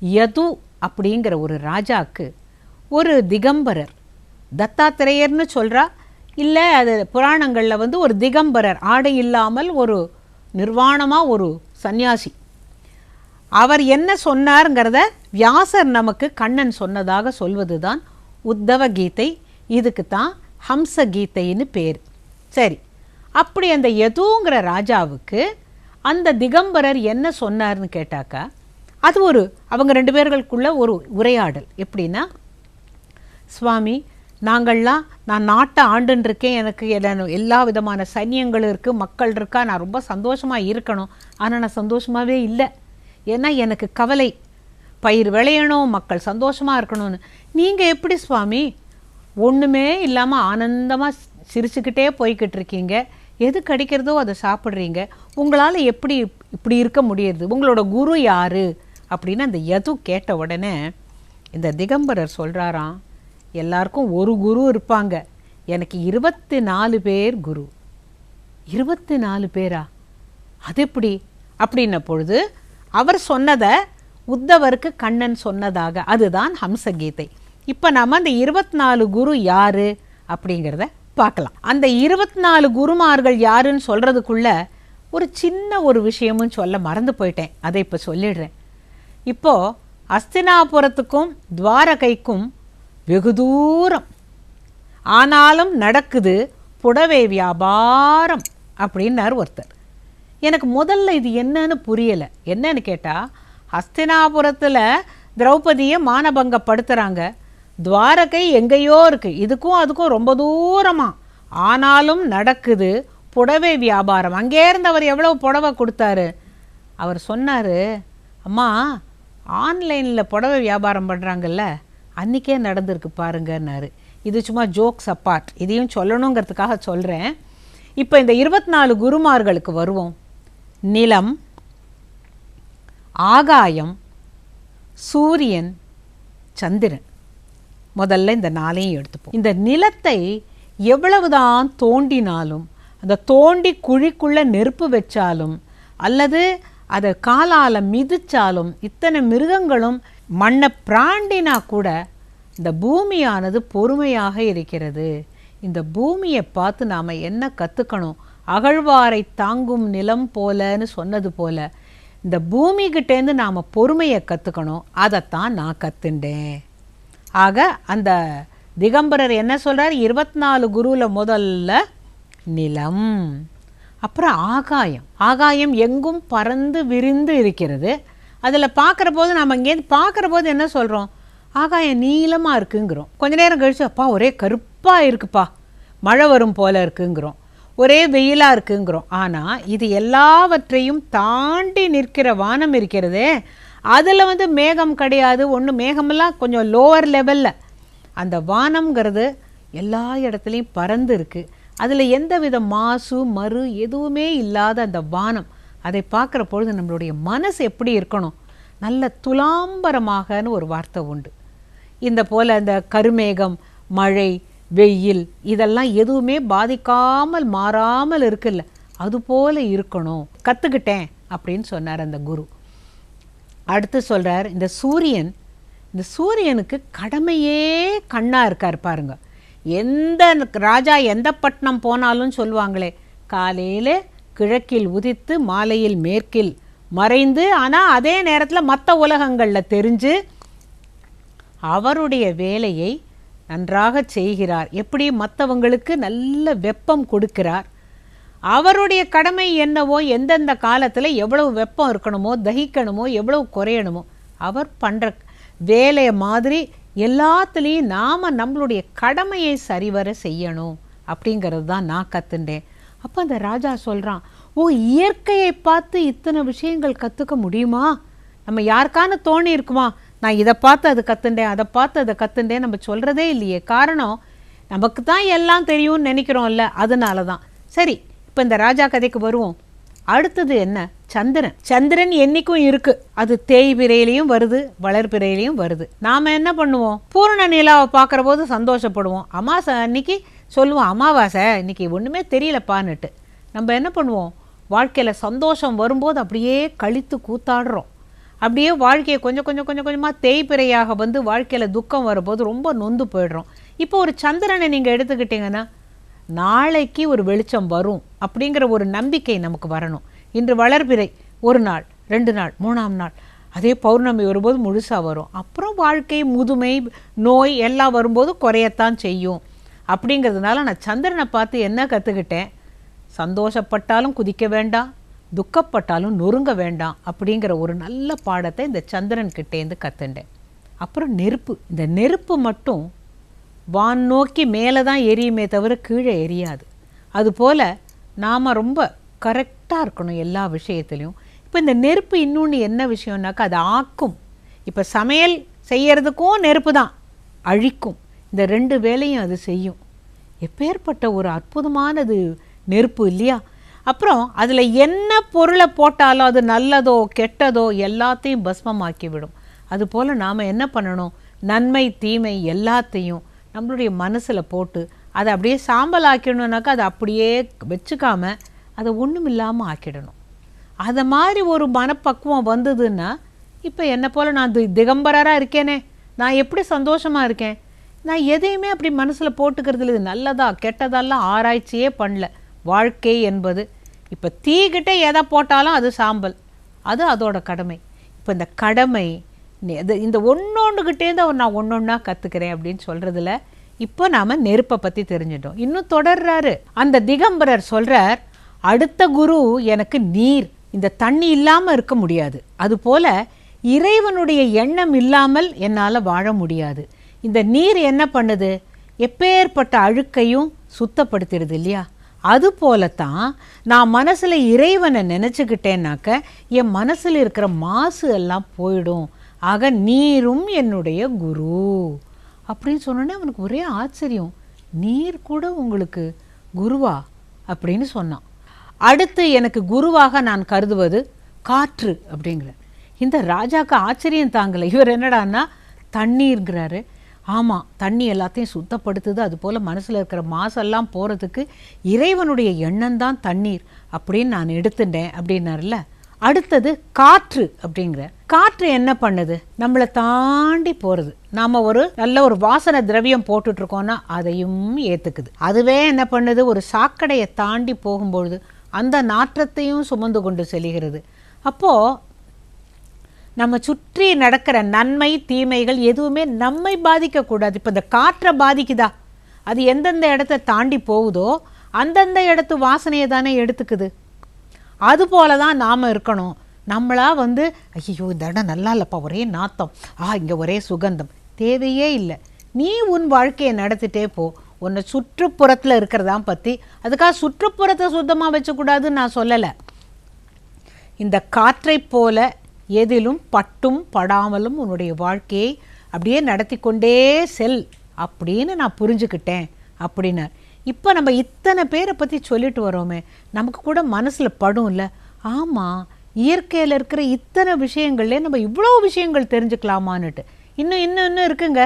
யது அப்படிங்கிற ஒரு ராஜாக்கு ஒரு திகம்பரர். தத்தாத்திரேயர்னு சொல்கிறா இல்லை அது புராணங்களில் வந்து ஒரு திகம்பரர் ஆடை இல்லாமல் ஒரு நிர்வாணமாக ஒரு சந்நியாசி. அவர் என்ன சொன்னாருங்கிறத வியாசர் நமக்கு கண்ணன் சொன்னதாக சொல்வது தான் உத்தவ கீதை. இதுக்கு தான் ஹம்ச கீதைன்னு பேர். சரி அப்படி அந்த எதுங்கிற ராஜாவுக்கு அந்த திகம்பரர் என்ன சொன்னார்னு கேட்டாக்கா அது ஒரு அவங்க ரெண்டு பேர்களுக்குள்ள ஒரு உரையாடல். எப்படின்னா சுவாமி நாங்கள்லாம் நான் நாட்டை ஆண்டுன்னு இருக்கேன் எனக்கு எல்லா- எல்லா விதமான சைன்யங்களும் இருக்குது மக்கள் இருக்கா நான் ரொம்ப சந்தோஷமாக இருக்கணும். ஆனால் நான் சந்தோஷமாகவே இல்லை. ஏன்னா எனக்கு கவலை. பயிர் விளையணும் மக்கள் சந்தோஷமாக இருக்கணும்னு. நீங்கள் எப்படி சுவாமி ஒன்றுமே இல்லாமல் ஆனந்தமாக சிரிச்சுக்கிட்டே போய்கிட்டு இருக்கீங்க எது கிடைக்கிறதோ அதை சாப்பிட்றீங்க. உங்களால் எப்படி இப்படி இருக்க முடியுது? உங்களோட குரு யாரு? அப்படின்னு அந்த யது கேட்ட உடனே இந்த திகம்பரர் சொல்கிறாராம் எல்லாருக்கும் ஒரு குரு இருப்பாங்க. எனக்கு இருபத்தி நாலு பேர் குரு. இருபத்தி நாலு பேரா? அது எப்படி? அப்படின்ன பொழுது அவர் சொன்னதை உத்தவருக்கு கண்ணன் சொன்னதாக. அதுதான் ஹம்சகீதை. இப்போ நாம் அந்த இருபத்தி நாலு குரு யார்? அப்படிங்கிறத பார்க்கலாம். அந்த இருபத்தி நாலு குருமார்கள் யாருன்னு சொல்கிறதுக்குள்ள ஒரு சின்ன ஒரு விஷயமும் சொல்ல மறந்து போயிட்டேன். அதை இப்போ சொல்லிடுறேன். இப்போ அஸ்தினாபுரத்துக்கும் துவாரகைக்கும் வெகு தூரம். ஆனாலும் நடக்குது புடவை வியாபாரம் அப்படின்னார் ஒருத்தர். எனக்கு முதல்ல இது என்னன்னு புரியலை. என்னன்னு கேட்டால் ஹஸ்தினாபுரத்தில் திரௌபதியை மானபங்கப்படுத்துகிறாங்க துவாரகை எங்கேயோ இருக்குது இதுக்கும் அதுக்கும் ரொம்ப தூரமாக ஆனாலும் நடக்குது புடவை வியாபாரம். அங்கேருந்து இருந்தவர் எவ்வளோ புடவை கொடுத்தாரு? அவர் சொன்னார் அம்மா ஆன்லைனில் புடவை வியாபாரம் பண்ணுறாங்கல்ல அன்றைக்கே நடந்திருக்கு பாருங்கன்னாரு. இது சும்மா ஜோக்ஸ் அப்பார்ட் இதையும் சொல்லணுங்கிறதுக்காக சொல்கிறேன் இப்போ இந்த இருபத்தி நாலு குருமார்களுக்கு வருவோம். நிலம் ஆகாயம் சூரியன் சந்திரன். முதல்ல இந்த நாளையும் எடுத்துப்போம். இந்த நிலத்தை எவ்வளவுதான் தோண்டினாலும் அந்த தோண்டி குழிக்குள்ள நெருப்பு வச்சாலும் அல்லது அதை காலால் மிதிச்சாலும் இத்தனை மிருகங்களும் மண்ணை பிராண்டினா கூட இந்த பூமியானது பொறுமையாக இருக்கிறது. இந்த பூமியை பார்த்து நாம் என்ன கற்றுக்கணும் அகழ்வாரை தாங்கும் நிலம் போலன்னு சொன்னது போல இந்த பூமிகிட்டேருந்து நாம் பொறுமையை கற்றுக்கணும் அதைத்தான் நான் கற்றுண்டேன் ஆக அந்த திகம்பரர் என்ன சொல்கிறார் இருபத்தி நாலு குருவில் முதல்ல நிலம். அப்புறம் ஆகாயம். ஆகாயம் எங்கும் பறந்து விரிந்து இருக்கிறது. அதில் பார்க்குற போது நம்ம இங்கேருந்து பார்க்குற போது என்ன சொல்கிறோம் ஆகாயம் நீளமாக இருக்குங்கிறோம். கொஞ்ச நேரம் கழிச்சு அப்பா ஒரே கருப்பாக இருக்குப்பா. மழை வரும் போல இருக்குங்கிறோம். ஒரே வெயிலாக இருக்குங்கிறோம். ஆனால் இது எல்லாவற்றையும் தாண்டி நிற்கிற வானம் இருக்கிறதே. அதில் வந்து மேகம் கிடையாது. ஒன்று மேகமெல்லாம் கொஞ்சம் லோவர் லெவலில் அந்த வானம்ங்கிறது எல்லா இடத்துலையும் பறந்து இருக்குது அதில் எந்த வித மாசு மறு எதுவுமே இல்லாத அந்த வானம். அதை பார்க்குற பொழுது நம்மளுடைய மனசு எப்படி இருக்கணும்? நல்ல துலாம்பரமாகனு ஒரு வார்த்தை உண்டு. இந்த போல் அந்த கருமேகம் மழை வெயில் இதெல்லாம் எதுவுமே பாதிக்காமல் மாறாமல் இருக்குல்ல. அதுபோல் இருக்கணும். கற்றுக்கிட்டேன் அப்படின்னு சொன்னார் அந்த குரு. அடுத்து சொல்கிறார் இந்த சூரியன் இந்த சூரியனுக்கு கடமையே கண்ணாக இருக்கார் பாருங்கள் எந்த ராஜா எந்த பட்டணம் போனாலும் சொல்லுவாங்களே காலையில கிழக்கில் உதித்து மாலையில் மேற்கில் மறைந்து ஆனால் அதே நேரத்தில் மற்ற உலகங்களில் தெரிஞ்சு அவருடைய வேலையை நன்றாக செய்கிறார். எப்படி? மற்றவங்களுக்கு நல்ல வெப்பம் கொடுக்கிறார். அவருடைய கடமை என்னவோ எந்தெந்த காலத்தில் எவ்வளவு வெப்பம் இருக்கணுமோ தகிக்கணுமோ எவ்வளவு குறையணுமோ அவர் பண்ணுற வேலையை மாதிரி எல்லாத்துலேயும் நாம் நம்மளுடைய கடமையை சரிவர செய்யணும் அப்படிங்கிறது தான் நான் கற்றுண்டேன் அப்போ அந்த ராஜா சொல்கிறான் ஓ இயற்கையை பார்த்து இத்தனை விஷயங்கள் கற்றுக்க முடியுமா? நம்ம யாருக்கான தோணி இருக்குமா? நான் இதை பார்த்து அதை கற்றுண்டேன் அதை பார்த்து அதை கற்றுண்டேன் நம்ம சொல்கிறதே இல்லையே. காரணம் நமக்கு தான் எல்லாம் தெரியும்னு நினைக்கிறோம்ல அதனால தான் சரி இப்போ இந்த ராஜா கதைக்கு வருவோம். அடுத்தது என்ன? சந்திரன். சந்திரன் என்னைக்கும் இருக்கு. அது தேய்பிரையிலையும் வருது வளர்பிறையிலையும் வருது. நாம என்ன பண்ணுவோம்? பூர்ண நிலாவை பார்க்குற போது சந்தோஷப்படுவோம். அமாசை அன்னைக்கு சொல்லுவோம் அமாவாசை இன்னைக்கு ஒன்றுமே தெரியலப்பான்னுட்டு. நம்ம என்ன பண்ணுவோம்? வாழ்க்கையில் சந்தோஷம் வரும்போது அப்படியே கழித்து கூத்தாடுறோம். அப்படியே வாழ்க்கையை கொஞ்சம் கொஞ்சம் கொஞ்சம் கொஞ்சமாக தேய்பிரையாக வந்து வாழ்க்கையில் துக்கம் வரும்போது ரொம்ப நொந்து போயிடுறோம். இப்போ ஒரு சந்திரனை நீங்கள் எடுத்துக்கிட்டிங்கன்னா நாளைக்கு ஒரு வெளிச்சம் வரும் அப்படிங்கிற ஒரு நம்பிக்கை நமக்கு வரணும். இன்று வளர்பிறை ஒரு நாள் ரெண்டு நாள் மூணாம் நாள். அதே பௌர்ணமி வரும்போது முழுசாக வரும். அப்புறம் வாழ்க்கை முதுமை நோய் எல்லாம் வரும்போது குறையத்தான் செய்யும். அப்படிங்கிறதுனால நான் சந்திரனை பார்த்து என்ன கற்றுக்கிட்டேன் சந்தோஷப்பட்டாலும் குதிக்க வேண்டாம் துக்கப்பட்டாலும் நொறுங்க வேண்டாம் அப்படிங்கிற ஒரு நல்ல பாடத்தை இந்த சந்திரன் கிட்டேருந்து கற்றுண்டேன் அப்புறம் நெருப்பு. இந்த நெருப்பு மட்டும் வான் நோக்கி மேலே தான் எரியுமே தவிர கீழே எரியாது. அதுபோல் நாம் ரொம்ப கரெக்டாக இருக்கணும் எல்லா விஷயத்துலையும். இப்போ இந்த நெருப்பு இன்னொன்று என்ன விஷயம்னாக்கா அது ஆக்கும். இப்போ சமையல் செய்கிறதுக்கும் நெருப்பு தான் அழிக்கும். இந்த ரெண்டு வேலையும் அது செய்யும். எப்பேற்பட்ட ஒரு அற்புதமானது நெருப்பு இல்லையா? அப்புறம் அதில் என்ன பொருளை போட்டாலும் அது நல்லதோ கெட்டதோ எல்லாத்தையும் பஸ்மமாக்கி விடும் அதுபோல் நாம் என்ன பண்ணணும்? நன்மை தீமை எல்லாத்தையும் நம்மளுடைய மனசில் போட்டு அதை அப்படியே சாம்பல் ஆக்கிடணுன்னாக்கா அதை அப்படியே வச்சுக்காம அதை ஒன்றும் இல்லாமல் ஆக்கிடணும். அதை மாதிரி ஒரு மனப்பக்குவம் வந்ததுன்னா இப்போ என்னை போல் நான் தி திகம்பரராக இருக்கேனே நான் எப்படி சந்தோஷமாக இருக்கேன்? நான் எதையுமே அப்படி மனசில் போட்டுக்கிறது இல்லை இது நல்லதா கெட்டதெல்லாம் ஆராய்ச்சியே பண்ணல. வாழ்க்கை என்பது இப்போ தீக்கிட்டே எதை போட்டாலும் அது சாம்பல் அது அதோட கடமை. இப்போ இந்த கடமை இந்த ஒன்று இந்த அவர் நான் ஒன்று ஒன்றா கற்றுக்கிறேன் அப்படின்னு சொல்கிறதுல இப்போ நாம் நெருப்பை பற்றி தெரிஞ்சிட்டோம். இன்னும் தொடர்றாரு. அந்த திகம்பரர் சொல்கிறார் அடுத்த குரு எனக்கு நீர். இந்த தண்ணி இல்லாமல் இருக்க முடியாது. அதுபோல் இறைவனுடைய எண்ணம் இல்லாமல் என்னால் வாழ முடியாது. இந்த நீர் என்ன பண்ணுது? எப்பேற்பட்ட அழுக்கையும் சுத்தப்படுத்திடுது இல்லையா? அது போலத்தான் நான் மனசில் இறைவனை நினச்சிக்கிட்டேன்னாக்க என் மனசில் இருக்கிற மாசு எல்லாம் போயிடும். ஆக நீரும் என்னுடைய குரு. அப்படின்னு சொன்னோன்னே அவனுக்கு ஒரே ஆச்சரியம். நீர் கூட உங்களுக்கு குருவா? அப்படின்னு சொன்னான். அடுத்து எனக்கு குருவாக நான் கருதுவது காற்று அப்படிங்கிற. இந்த ராஜாக்கு ஆச்சரியம் தாங்கலை. இவர் என்னடான்னா தண்ணீர்ங்கிறாரு. ஆமாம் தண்ணி எல்லாத்தையும் சுத்தப்படுத்துது. அது போல் மனசில் இருக்கிற மாசெல்லாம் போகிறதுக்கு இறைவனுடைய எண்ணம் தான் தண்ணீர் அப்படின்னு நான் எடுத்துட்டேன் அப்படின்னார்ல அடுத்தது காற்று அப்படிங்கிற. காற்று என்ன பண்ணுது? நம்மளை தாண்டி போகிறது நாம் ஒரு நல்ல ஒரு வாசனை திரவியம் போட்டுட்ருக்கோன்னா அதையும் ஏற்றுக்குது அதுவே என்ன பண்ணுது? ஒரு சாக்கடையை தாண்டி போகும்பொழுது அந்த நாற்றத்தையும் சுமந்து கொண்டு செல்கிறது. அப்போது நம்ம சுற்றி நடக்கிற நன்மை தீமைகள் எதுவுமே நம்மை பாதிக்கக்கூடாது. இப்போ இந்த காற்றை பாதிக்குதா? அது எந்தெந்த இடத்த தாண்டி போகுதோ அந்தந்த இடத்து வாசனையை தானே எடுத்துக்குது. அது போல தான் நாம் இருக்கணும். நம்மளா வந்து ஐயோ இந்த இடம் நல்லா இல்லைப்பா ஒரே நாத்தம். ஆ இங்கே ஒரே சுகந்தம். தேவையே இல்லை. நீ உன் வாழ்க்கையை நடத்திட்டே போ. உன்னை சுற்றுப்புறத்தில் இருக்கிறதான் பற்றி அதுக்காக சுற்றுப்புறத்தை சுத்தமாக வச்சக்கூடாதுன்னு நான் சொல்லலை. இந்த காற்றைப் போல எதிலும் பட்டும் படாமலும் உன்னுடைய வாழ்க்கையை அப்படியே நடத்தி கொண்டே செல் அப்படின்னு நான் புரிஞ்சுக்கிட்டேன் அப்படின்னார். இப்போ நம்ம இத்தனை பேரை பற்றி சொல்லிட்டு வரோமே நமக்கு கூட மனசில் படும் இல்லை ஆமாம் இயற்கையில் இருக்கிற இத்தனை விஷயங்கள்லேயே நம்ம இவ்வளோ விஷயங்கள் தெரிஞ்சுக்கலாமான்னுட்டு. இன்னும் இன்னும் இன்னும் இருக்குங்க.